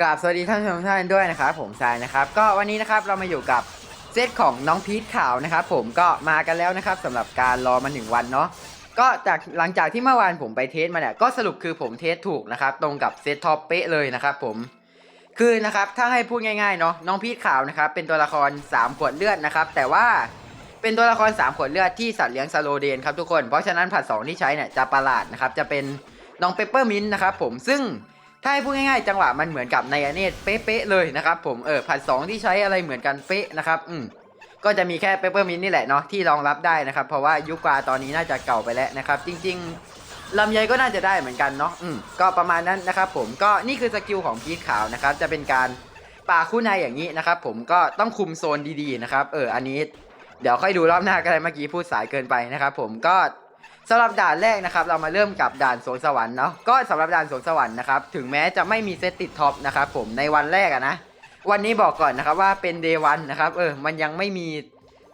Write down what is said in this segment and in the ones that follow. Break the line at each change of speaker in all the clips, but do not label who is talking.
กราบสวัสดีท่านผู้ชมทุกท่านด้วยนะครับผมทรายนะครับ ก็วันนี้นะครับเรามาอยู่กับเซตของน้องพีทขาวนะครับผมก็มากันแล้วนะครับสำหรับการรอมาหนึ่งวันเนาะก็จากหลังจากที่เมื่อวานผมไปเทสมาเนี่ยก็สรุปคือผมเทสถูกนะครับตรงกับเซตท็อปเป๊ะเลยนะครับผมคือนะครับถ้าให้พูดง่ายๆเนาะน้องพีทขาวนะครับเป็นตัวละคร 3 ขวดเลือดนะครับแต่ว่าเป็นตัวละคร 3 ขวดเลือดที่สัตว์เลี้ยงสโลเดนครับทุกคนเพราะฉะนั้นผัดสองที่ใช้เนี่ยจะประหลาดนะครับจะเป็นน้องเปปเปอร์มินต์นะครับผมซึ่ง ถ้าให้พูดง่ายๆ จังหวะมันเหมือนกับในอเนตเป๊ะๆเลยนะครับผมเออผัดสองที่ใช้อะไรเหมือนกันเป๊ะนะครับอืมก็จะมีแค่เปเปอร์มินนี่แหละเนาะที่รองรับได้นะครับ เพราะว่ายุคกาตอนนี้น่าจะเก่าไปแล้วนะครับ จริงๆลำไยก็น่าจะได้เหมือนกันเนาะอืมก็ประมาณนั้นนะครับผมก็นี่คือสกิลของพีทขาวนะครับ จะเป็นการป่าคู่ในอย่างนี้นะครับผมก็ต้องคุมโซนดีๆนะครับ เอออันนี้ เดี๋ยวค่อยดูรอบหน้าก็ได้เมื่อกี้พูดสายเกินไปนะครับผมก็ สำหรับด่านแรกนะครับ เรามาเริ่มกับด่านสวนสวรรค์เนาะก็สำหรับด่านสวนสวรรค์นะครับถึงแม้จะไม่มีเซตติดท็อปนะครับผมในวันแรกอะนะวันนี้บอกก่อนนะครับว่าเป็นเดวันนะครับเออมันยังไม่มี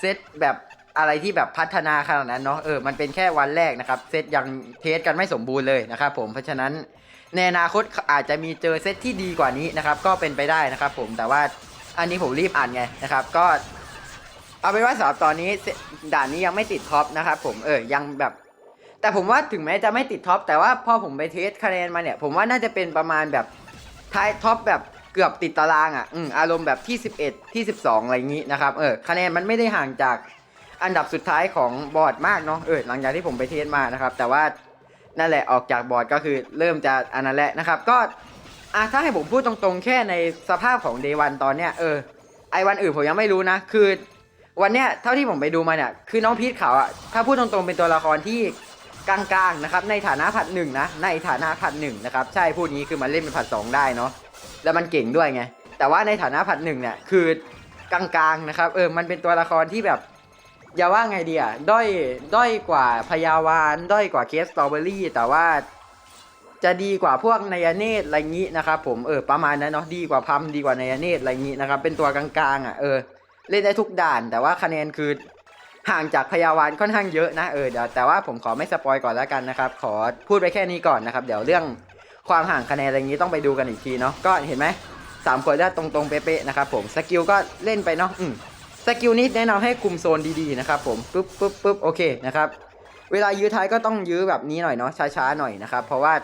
เซตแบบอะไรที่แบบพัฒนาขนาดนั้นเนาะเออมันเป็นแค่วันแรกนะครับเซตยังเทสกันไม่สมบูรณ์เลยนะครับผมเพราะฉะนั้นในอนาคตอาจจะมีเจอเซตที่ดีกว่านี้นะครับก็เป็นไปได้นะครับผมแต่ว่าอันนี้ผมรีบอ่านไงนะครับก็เอาเป็นว่าสำหรับตอนนี้ด่านนี้ยังไม่ติดท็อปนะครับผมเออยังแบบ แต่ผมว่าถึงแม้จะไม่ติดท็อปแต่ว่าพอผมไปเทสคะแนนมาเนี่ยผมว่าน่าจะเป็นประมาณแบบท้ายท็อปแบบเกือบติดตารางอะอืมอารมณ์แบบที่ 11 ที่ 12 อะไรอย่างนี้นะครับเออคะแนนมันไม่ได้ห่างจากอันดับสุดท้ายของบอร์ดมากเนาะเออหลังจากที่ผมไปเทสมานะครับ แต่ว่านั่นแหละออกจากบอร์ดก็คือเริ่มจะอันนั้นแหละนะครับ ก็อะถ้าให้ผมพูดตรงๆ แค่ในสภาพของเดวันตอนเนี้ยเออไอวันอื่นผมยังไม่รู้นะ คือ วันเนี้ยเท่าที่ผมไปดูมาเนี่ยคือน้องพีทเขาอะถ้าพูดตรงๆเป็นตัวละครที่ กลางๆนะครับในฐานะผัดหนึ่งนะในฐานะผัดหนึ่งนะครับใช่พูดงี้คือมันเล่นเป็นผัดสองได้เนาะแล้วมันเก่งด้วยไงแต่ว่าในฐานะผัดหนึ่งเนี่ยคือกลางๆนะครับเออมันเป็นตัวละครที่แบบอย่าว่าไงดีอะด้อยด้อยกว่าพยาวานด้อยกว่าเคสสตรอเบอรี่ แต่ว่าจะดีกว่าพวกนายเนตรอะไรงี้นะครับผมเออประมาณนั้นเนาะดีกว่าพัมดีกว่านายเนตรอะไรงี้นะครับเป็นตัวกลางๆอะเออเล่นได้ทุกด่านแต่ว่าคะแนนคือ ห่างจากพยาวานค่อนข้างเยอะนะเออเดี๋ยวแต่ว่าผมขอไม่สปอยก่อนแล้วกันนะครับ ขอพูดไปแค่นี้ก่อนนะครับ เดี๋ยวเรื่องความห่างคะแนนอะไรย่างนี้ต้องไปดูกันอีกทีเนาะก็เห็นไหมสามคนได้ตรงๆเป๊ะๆนะครับผมสกิลก็เล่นไปเนาะอืมสกิลนี้แนะนำให้คุมโซนดีๆนะครับผมปุ๊บปุ๊บปุ๊บโอเคนะครับเวลายื้อท้ายก็ต้องยื้อแบบนี้หน่อยเนาะช้าๆหน่อยนะครับเพราะว่า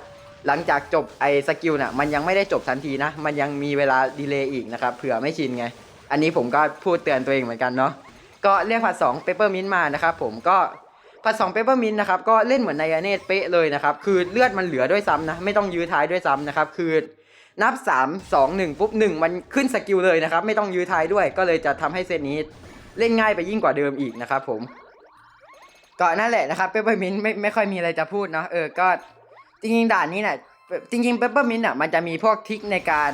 หลังจากจบไอ้สกิลน่ะมันยังไม่ได้จบทันทีนะ มันยังมีเวลาดีเลย์อีกนะครับเผื่อไม่ชินไง อันนี้ผมก็พูดเตือนตัวเองเหมือนกันเนาะ ก็เรียกผัดสองเปเปอร์มินต์มานะครับผมก็ผัดสองเปเปอร์มินต์นะครับก็เล่นเหมือนในอเนตเป๊ะเลยนะครับคือเลือดมันเหลือด้วยซ้ำนะไม่ต้องยื้อท้ายด้วยซ้ำนะครับคือนับ 3 2 1ปุ๊บ1 มันขึ้นสกิลเลยนะครับ ไม่ต้องยื้อท้ายด้วยก็เลยจะทำให้เซตนี้เล่นง่ายไปยิ่งกว่าเดิมอีกนะครับผมก็นั่นแหละนะครับเปเปอร์มินต์ไม่ไม่ค่อยมีอะไรจะพูดเนาะเออก็จริงๆด่านนี้เนี่ยจริงๆเปเปอร์มินต์อะมันจะมีพวกทิคในการ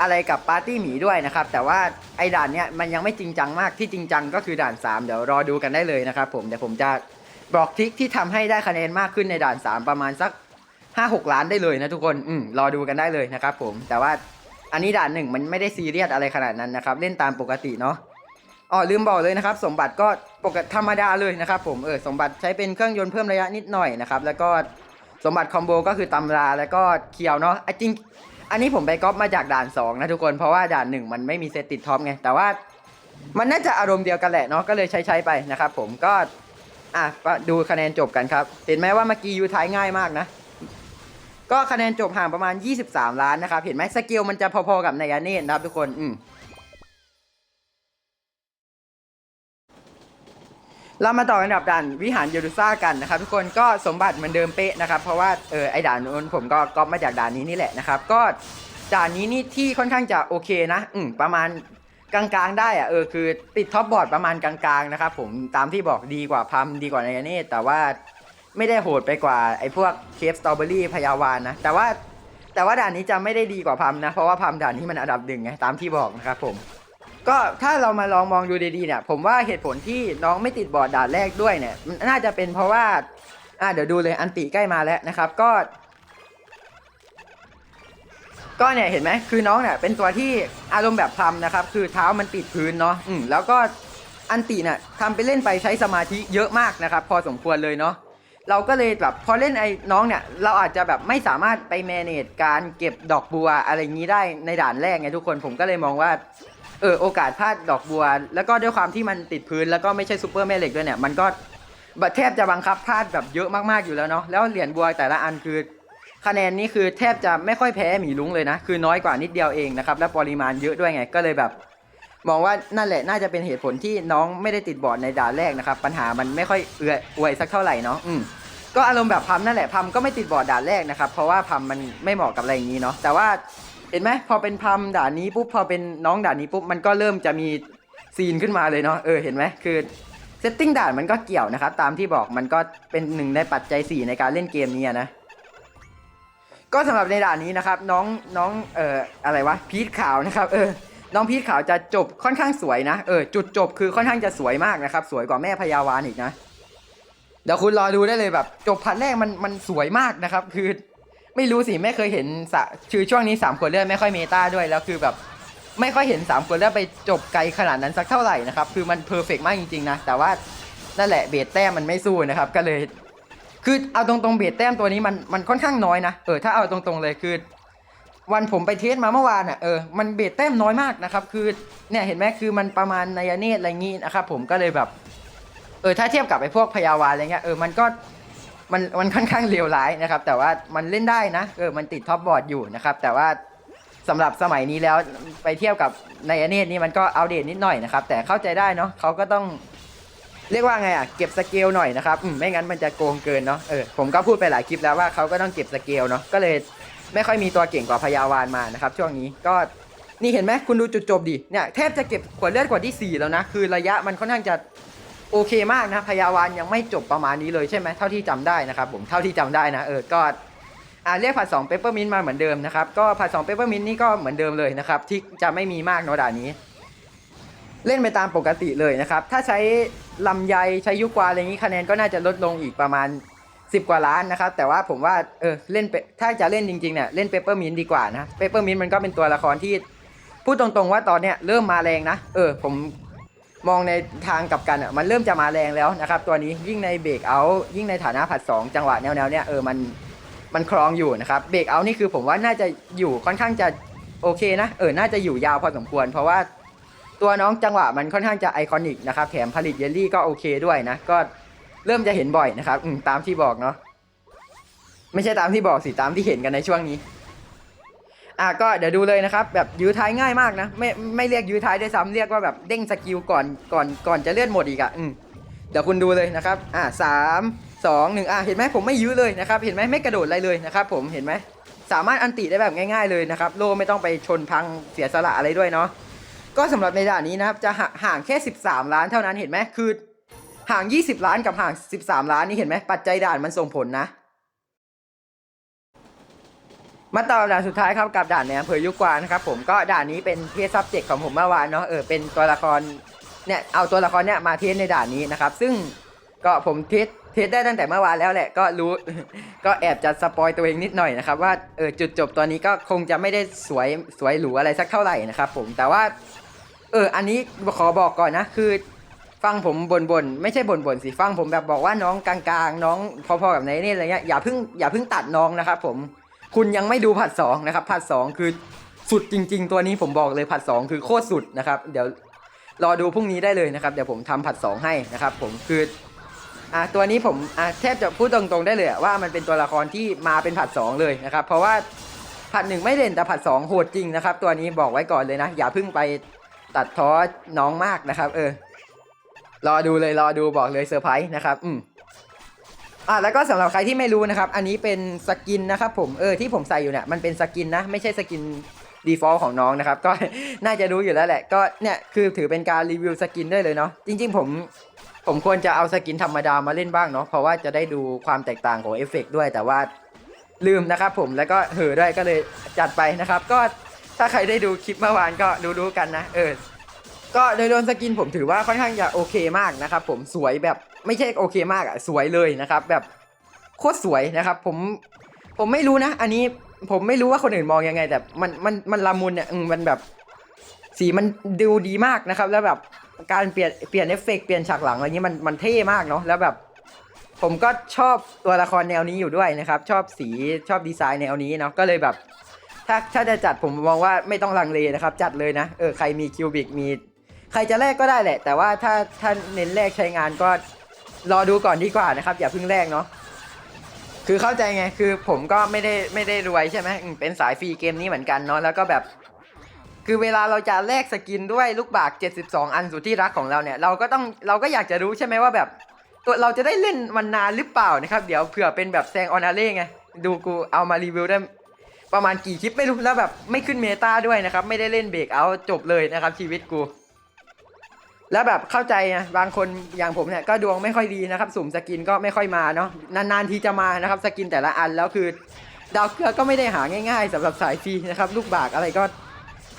อะไรกับปาร์ตี้หมีด้วยนะครับ แต่ว่าไอ้ด่านเนี้ยมันยังไม่จริงจังมากที่จริงจังก็คือด่าน 3 เดี๋ยวรอดูกันได้เลยนะครับผมเดี๋ยวผมจะบอกทริคที่ทำให้ได้คะแนนมากขึ้นในด่าน 3 ประมาณสัก 5-6 ล้านได้เลยนะทุกคนอืมรอดูกันได้เลยนะครับผมแต่ว่าอันนี้ด่านหนึ่งมันไม่ได้ซีเรียสอะไรขนาดนั้นนะครับ เล่นตามปกติเนาะอ๋อลืมบอกเลยนะครับ สมบัติก็ปกติธรรมดาเลยนะครับผมเออสมบัติใช้เป็นเครื่องยนต์เพิ่มระยะนิดหน่อยนะครับแล้วก็สมบัติคอมโบก็คือตำราแล้วก็เคียวเนาะไอ้จริง อันนี้ผมไปก๊อปมาจากด่าน 2 นะทุกคนเพราะว่าด่าน 1 มันไม่มีเซตติดท็อปไง แต่ว่ามันน่าจะอารมณ์เดียวกันแหละเนาะก็เลยใช้ใช้ไปนะครับผมก็อะดูคะแนนจบกันครับเห็นไหมว่าเมื่อกี้ยูท้ายง่ายมากนะก็คะแนนจบห่างประมาณ 23 ล้านนะครับ เห็นไหมสกิลมันจะพอๆกับในยาเนตนะครับทุกคนอืม เรามาต่ออันดับด่านวิหารเยรูซากันนะครับทุกคนก็สมบัติเหมือนเดิมเป๊ะนะครับเพราะว่าเออไอด่านนู้นผมก็ก๊อปมาจากด่านนี้นี่แหละนะครับก็ด่านนี้นี่ที่ค่อนข้างจะโอเคนะอืมประมาณกลางๆได้อะเออคือติดท็อปบอร์ดประมาณกลางๆนะครับผมตามที่บอกดีกว่าพัมดีกว่าในเนตแต่ว่าไม่ได้โหดไปกว่าไอ้พวกเคฟสตรอเบอรี่พยาวานนะแต่ว่าแต่ว่าด่านนี้จะไม่ได้ดีกว่าพัมนะเพราะว่าพัมด่านนี้มันอันดับหนึ่งไงตามที่บอกนะครับผม ก็ถ้าเรามาลองมองดูดีๆเนี่ย ผมว่าเหตุผลที่น้องไม่ติดบอร์ดด่านแรกด้วยเนี่ยน่าจะเป็นเพราะว่าอ่าเดี๋ยวดูเลยอันติใกล้มาแล้วนะครับ ก็ ก็เนี่ยเห็นไหมคือน้องเนี่ยเป็นตัวที่อารมณ์แบบพลัมนะครับ คือเท้ามันติดพื้นเนาะอืมแล้วก็อันติเนี่ยทำไปเล่นไปใช้สมาธิเยอะมากนะครับ พอสมควรเลยเนาะเราก็เลยแบบพอเล่นไอ้น้องเนี่ยเราอาจจะแบบไม่สามารถไปแมเนจการเก็บดอกบัวอะไรงนี้ได้ในด่านแรกไงทุกคนผมก็เลยมองว่า เออโอกาสพลาดดอกบัว แล้วก็ด้วยความที่มันติดพื้นแล้วก็ไม่ใช่ซูเปอร์แม่เหล็กด้วยเนี่ย มันก็แทบจะบังคับพลาดแบบเยอะมากๆอยู่แล้วเนาะแล้วเหรียญบัวแต่ละอันคือ คะแนนนี้คือแทบจะไม่ค่อยแพ้หมีลุงเลยนะ คือน้อยกว่านิดเดียวเองนะครับและปริมาณเยอะด้วยไงก็เลยแบบ มองว่านั่นแหละน่าจะเป็นเหตุผลที่น้องไม่ได้ติดบอร์ดในด่านแรกนะครับปัญหามันไม่ค่อยเอื้ออวยสักเท่าไหร่เนาะอืมก็อารมณ์แบบพัมนั่นแหละพัมก็ไม่ติดบอร์ดด่านแรกนะครับเพราะว่าพัมมันไม่เหมาะกับอะไรอย่างนี้เนาะแต่ว่า เห็นไหมพอเป็นพัมด่านนี้ปุ๊บพอเป็นน้องด่านนี้ปุ๊บมันก็เริ่มจะมีซีนขึ้นมาเลยเนาะเออเห็นไหมคือเซตติ้งด่านมันก็เกี่ยวนะครับตามที่บอกมันก็เป็นหนึ่งในปัจจัยสี่ในการเล่นเกมนี้นะก็สำหรับในด่านนี้นะครับน้องน้องเอ่ออะไรวะพีทขาวนะครับเออน้องพีทขาวจะจบค่อนข้างสวยนะเออจุดจบคือค่อนข้างจะสวยมากนะครับสวยกว่าแม่พยาวานอีกนะเดี๋ยวคุณรอดูได้เลยแบบ จบพันแรกมันมันสวยมากนะครับ คือ ไม่รู้สิไม่เคยเห็นสะคือช่วงนี้สามคนเลือดไม่ค่อยเมตาด้วยแล้วคือแบบไม่ค่อยเห็นสามคนเลือดไปจบไกลขนาดนั้นสักเท่าไหร่นะครับคือมันเพอร์เฟกมากจริงๆนะแต่ว่านั่นแหละเบสแต้มมันไม่สู้นะครับก็เลยคือเอาตรงๆเบสแต้มตัวนี้มันมันค่อนข้างน้อยนะเออถ้าเอาตรงๆเลยคือวันผมไปเทสมาเมื่อวานอะเออมันเบสแต้มน้อยมากนะครับคือเนี่ยเห็นไหมคือมันประมาณนายเนตอะไรงี้นะครับผมก็เลยแบบเออถ้าเทียบกับไอ้พวกพยาวานอะไรเงี้ยเออมันก็ มันมันค่อนข้างเลวร้ายนะครับ แต่ว่ามันเล่นได้นะเออมันติดท็อปบอร์ดอยู่นะครับ แต่ว่าสำหรับสมัยนี้แล้วไปเทียบกับในายเนตนี่มันก็อัปเดตนิดหน่อยนะครับ แต่เข้าใจได้เนาะเขาก็ต้องเรียกว่าไงอะเก็บสเกลหน่อยนะครับอืมไม่งั้นมันจะโกงเกินเนาะเออผมก็พูดไปหลายคลิปแล้วว่าเขาก็ต้องเก็บสเกลเนาะก็เลยไม่ค่อยมีตัวเก่งกว่าพยาวานมานะครับ ช่วงนี้ก็นี่เห็นไหมคุณดูจุดจบดิเนี่ยแทบจะเก็บขวดเลือดกว่าที่สี่แล้วนะ คือระยะมันค่อนข้างจะ โอเคมากนะพยาวานยังไม่จบประมาณนี้เลยใช่ไหมเท่าที่จำได้นะครับผมเท่าที่จำได้นะเออก็อ่าเรียกผัดสองเปเปอร์มินมาเหมือนเดิมนะครับก็ผัดสองเปเปอร์มินนี่ก็เหมือนเดิมเลยนะครับที่จะไม่มีมากเนาะด่านนี้ เล่นไปตามปกติเลยนะครับถ้าใช้ลำไยใช้ยุกวาอะไรอย่างนี้คะแนนก็น่าจะลดลงอีกประมาณ 10 กว่าล้านนะครับแต่ว่าผมว่าเออเล่นถ้าจะเล่นจริงๆเนี่ยเล่นเปเปอร์มินดีกว่านะเปเปอร์มินมันก็เป็นตัวละครที่พูดตรงๆว่าตอนเนี้ยเริ่มมาแรงนะ เออ ผม มองในทางกลับกันอะมันเริ่มจะมาแรงแล้วนะครับ ตัวนี้ยิ่งในเบรกเอายิ่งในฐานะผัด 2 จังหวะแนวๆเนี้ยเออมันมันคลองอยู่นะครับเบรกเอานี่คือผมว่าน่าจะอยู่ค่อนข้างจะโอเคนะเออน่าจะอยู่ยาวพอสมควร เพราะว่าตัวน้องจังหวะมันค่อนข้างจะไอคอนิกนะครับแถมผลิตเยลลี่ก็โอเคด้วยนะก็เริ่มจะเห็นบ่อยนะครับตามที่บอกเนาะไม่ใช่ตามที่บอกสิตามที่เห็นกันในช่วงนี้ อะก็เดี๋ยวดูเลยนะครับ แบบยื้อท้ายง่ายมากนะ ไม่ไม่เรียกยื้อท้ายด้วยซ้ำเรียกว่าแบบเด้งสกิลก่อนก่อนก่อนจะเลื่อนหมดอีกอะอืมเดี๋ยวคุณดูเลยนะครับ อะสามสองหนึ่งอะเห็นไหมผมไม่ยื้อเลยนะครับ เห็นไหมไม่กระโดดอะไรเลยนะครับ ผมเห็นไหมสามารถอันติได้แบบง่าย ๆเลยนะครับ โลไม่ต้องไปชนพังเสียสละอะไรด้วยเนาะก็สำหรับในด่านนี้นะครับจะห่าห่างแค่ 13 ล้านเท่านั้นเห็นไหมคือห่าง 20 ล้านกับห่าง 13 ล้านนี่เห็นไหมปัจจัยด่านมันส่งผลนะ มาต่อด่านสุดท้ายครับกับด่านในอำเภอยุกวานะครับผมก็ด่านนี้เป็นเทสซับเจกของผมเมื่อวานเนาะเออเป็นตัวละครเนี่ยเอาตัวละครเนี่ยมาเทสในด่านนี้นะครับ ซึ่งก็ผมเทสเทสได้ตั้งแต่เมื่อวานแล้วแหละก็รู้ ก็แอบจะสปอยตัวเองนิดหน่อยนะครับว่าเออจุดจบตัวนี้ก็คงจะไม่ได้สวยสวยหรูอะไรสักเท่าไหร่นะครับผมแต่ว่า เอออันนี้ขอบอกก่อนนะคือฟังผมบนบนๆไม่ใช่บนบนๆสิฟังผมแบบบอกว่าน้องกลางๆ น้องพอๆกับในนี่อะไรเงี้ยอย่าเพิ่งอย่าเพิ่งตัดน้องนะครับผม คุณยังไม่ดูผัดสองนะครับผัดสองคือสุดจริง ๆ ตัวนี้ผมบอกเลยผัดสองคือโคตรสุดนะครับ เดี๋ยวรอดูพรุ่งนี้ได้เลยนะครับเดี๋ยวผมทำผัดสองให้นะครับผมคืออะตัวนี้ผมอะแทบจะพูดตรงๆได้เลยว่ามันเป็นตัวละครที่มาเป็นผัดสองเลยนะครับเพราะว่าผัดหนึ่งไม่เด่นแต่ผัดสองโหดจริงนะครับ ตัวนี้บอกไว้ก่อนเลยนะ อย่าเพิ่งไปตัดท้อน้องมากนะครับ เออ รอดูเลยรอดูบอกเลยเซอร์ไพรส์นะครับ อืม อะแล้วก็สำหรับใครที่ไม่รู้นะครับ อันนี้เป็นสกินนะครับผมเออที่ผมใส่อยู่เนี่ยมันเป็นสกินนะ ไม่ใช่สกินดีฟอลของน้องนะครับ ก็น่าจะรู้อยู่แล้วแหละ ก็เนี่ยคือถือเป็นการรีวิวสกินได้เลยเนาะจริง ๆ ผมผมควรจะเอาสกินธรรมดามาเล่นบ้างเนาะเพราะว่าจะได้ดูความแตกต่างของเอฟเฟกด้วย แต่ว่าลืมนะครับผมแล้วก็เห่อด้วยก็เลยจัดไปนะครับ ก็ถ้าใครได้ดูคลิปเมื่อวานก็ดูๆกันนะเออ ก็โดยรวมสกินผมถือว่าค่อนข้างจะโอเคมากนะครับผมสวยแบบไม่ใช่โอเคมากอะสวยเลยนะครับแบบโคตรสวยนะครับ ผมผมไม่รู้นะ อันนี้ผมไม่รู้ว่าคนอื่นมองยังไง แต่มันมันมันละมุนเนี่ยมมันแบบ สีมันดูดีมากนะครับ แล้วแบบการเปลี่ยนเปลี่ยนเอฟเฟกต์เปลี่ยนฉากหลังอะไรนี้มันมันเท่มากเนาะแล้วแบบ ผมก็ชอบตัวละครแนวนี้อยู่ด้วยนะครับ ชอบสีชอบดีไซน์แนวนี้เนาะก็เลยแบบ ถ้าถ้าจะจัดผมมองว่าไม่ต้องลังเลนะครับ จัดเลยนะเออใครมีคิวบิกมี ใครจะแลกก็ได้แหละ แต่ว่าถ้าถ้าเน้นแลกใช้งานก็รอดูก่อนดีกว่านะครับ อย่าเพิ่งแลกเนาะคือเข้าใจไงคือผมก็ไม่ได้ไม่ได้รวยใช่ไหมเป็นสายฟรีเกมนี้เหมือนกันเนาะแล้วก็แบบคือเวลาเราจะแลกสกินด้วยลูกบาก 72 อันสุดที่รักของเราเนี่ย เราก็ต้องเราก็อยากจะรู้ใช่ไหมว่าแบบตัวเราจะได้เล่นมันนานหรือเปล่านะครับเดี๋ยวเผื่อเป็นแบบแซงออนาเล่ไงดูกูเอามารีวิวได้ประมาณกี่คลิปไม่รู้แล้วแบบไม่ขึ้นเมตาด้วยนะครับ ไม่ได้เล่นเบรกเอาจบเลยนะครับชีวิตกู แล้วแบบเข้าใจนะบางคนอย่างผมเนี่ยก็ดวงไม่ค่อยดีนะครับ สุ่มสกินก็ไม่ค่อยมาเนาะนานๆทีจะมานะครับ สกินแต่ละอันแล้วคือ ดาวเครือก็ไม่ได้หาง่ายๆสำหรับสายฟรีนะครับ ลูกบากอะไรก็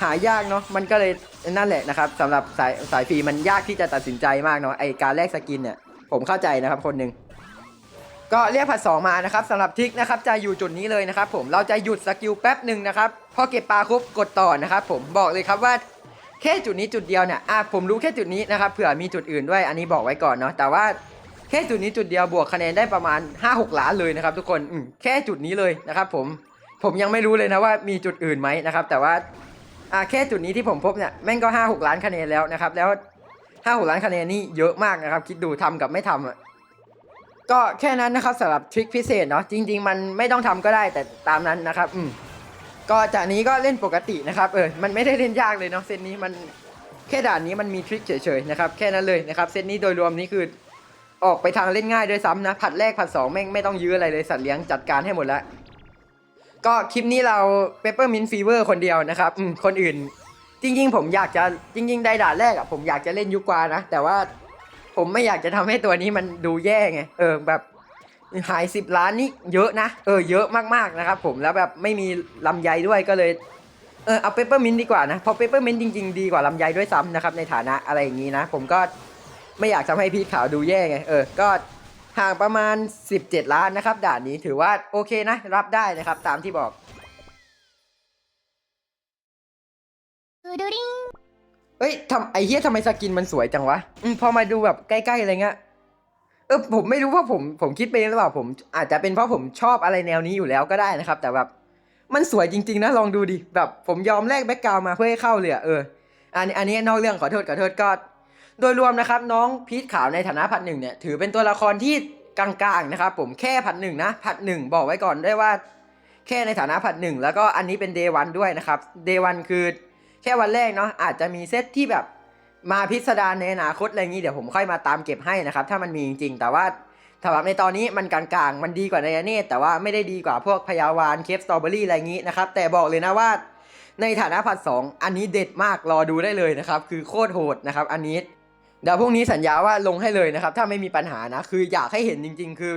หายากเนาะมันก็เลยนั่นแหละนะครับสำหรับสายสายฟรีมันยากที่จะตัดสินใจมากเนาะไอการแลกสกินเนี่ยผมเข้าใจนะครับคนหนึ่งก็เรียกผัดสองมานะครับสำหรับทิกนะครับจะอยู่จุดนี้เลยนะครับผมเราจะหยุดสกิลแป๊บหนึ่งนะครับพอเก็บปลาครบกดต่อนะครับผมบอกเลยครับว่า แค่จุดนี้จุดเดียวเนี่ยอะผมรู้แค่จุดนี้นะครับเผื่อมีจุดอื่นด้วยอันนี้บอกไว้ก่อนเนาะแต่ว่าแค่จุดนี้จุดเดียวบวกคะแนนได้ประมาณ 5-6 ล้านเลยนะครับ ทุกคนอืแค่จุดนี้เลยนะครับ ผมผมยังไม่รู้เลยนะว่ามีจุดอื่นไหมนะครับ แต่ว่าอ่าแค่จุดนี้ที่ผมพบเนี่ยแม่งก็ 5-6 ล้านคะแนนแล้วนะครับ แล้ว5-6ล้านคะแนนนี่เยอะมากนะครับ คิดดูทำกับไม่ทำอะก็แค่นั้นนะครับสำหรับทริคพิเศษเนาะจริง ๆ มันไม่ต้องทำก็ได้แต่ตามนั้นนะครับ อืม ก็จากนี้ก็เล่นปกตินะครับเออมันไม่ได้เล่นยากเลยเนาะเซตนี้มันแค่ด่านนี้มันมีทริคเฉยๆนะครับแค่นั้นเลยนะครับเซตนี้โดยรวมนี้คือออกไปทางเล่นง่ายด้วยซ้ำนะผัดแรกผัดสองแม่งไม่ต้องยื้ออะไรเลยสัตว์เลี้ยงจัดการให้หมดแล้วก็คลิปนี้เราเปเปอร์มินฟีเวอร์คนเดียวนะครับอืมคนอื่น จริง ๆ ผมอยากจะจริง ๆ ได้ด่านแรกอะผมอยากจะเล่นยุกวานะ แต่ว่าผมไม่อยากจะทำให้ตัวนี้มันดูแย่ไงเออแบบ หายสิบล้านนี่เยอะนะ เออเยอะมากๆนะครับผมแล้วแบบไม่มีลำไยด้วยก็เลยเออเอาเปเปอร์มินดีกว่านะเพราะเปเปอร์มินจริงๆ ดีกว่าลำไยด้วยซ้ำนะครับในฐานะอะไรอย่างนี้นะ ผมก็ไม่อยากทำให้พีทขาวดูแย่ไงเออก็ห่างประมาณ 17 ล้านนะครับ ด่านนี้ถือว่าโอเคนะ รับได้นะครับตามที่บอกเฮ้ยทำไอเฮียทำไมสกินมันสวยจังวะอพอมาดูแบบใกล้ๆอะไรเงี้ย เออผมไม่รู้ว่าผมผมคิดไปเองหรือเปล่าผม อาจจะเป็นเพราะผมชอบอะไรแนวนี้อยู่แล้วก็ได้นะครับ แต่แบบมันสวยจริง ๆ นะลองดูดิแบบผมยอมแลกแบ็กกราวมาเพื่อให้เข้าเลยอะเอออันนี้อันนี้นอกเรื่องขอโทษขอโทษก็ โดยรวมนะครับ น้องพีทขาวในฐานะพัดหนึ่งเนี่ยถือเป็นตัวละครที่กลางๆนะครับ ผมแค่พัดหนึ่งนะพัดหนึ่งบอกไว้ก่อนได้วยว่า แค่ในฐานะผัดหนึ่งแล้วก็อันนี้เป็นเดวันด้วยนะครับเดวันคือแค่วันแรกเนาะอาจจะมีเซตที่แบบ มาพิสดารในอนาคตอะไรอย่างนี้เดี๋ยวผมค่อยมาตามเก็บให้นะครับถ้ามันมีจริงๆ แต่ว่าสำหรับในตอนนี้มันกลางๆ มันดีกว่าในอเนตแต่ว่าไม่ได้ดีกว่าพวกพยาวานเคฟสตรอเบอรี่อะไรอย่างนี้นะครับแต่บอกเลยนะว่าในฐานะผัดสองอันนี้เด็ดมากรอดูได้เลยนะครับคือโคตรโหดนะครับอันนี้เดี๋ยวพรุ่งนี้สัญญาว่าลงให้เลยนะครับ ถ้าไม่มีปัญหานะ คืออยากให้เห็นจริง ๆ คือ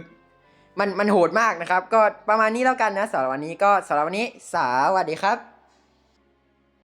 มันมันโหดมากนะครับ ก็ประมาณนี้แล้วกันนะสำหรับวันนี้ก็สำหรับวันนี้สวัสดีครับ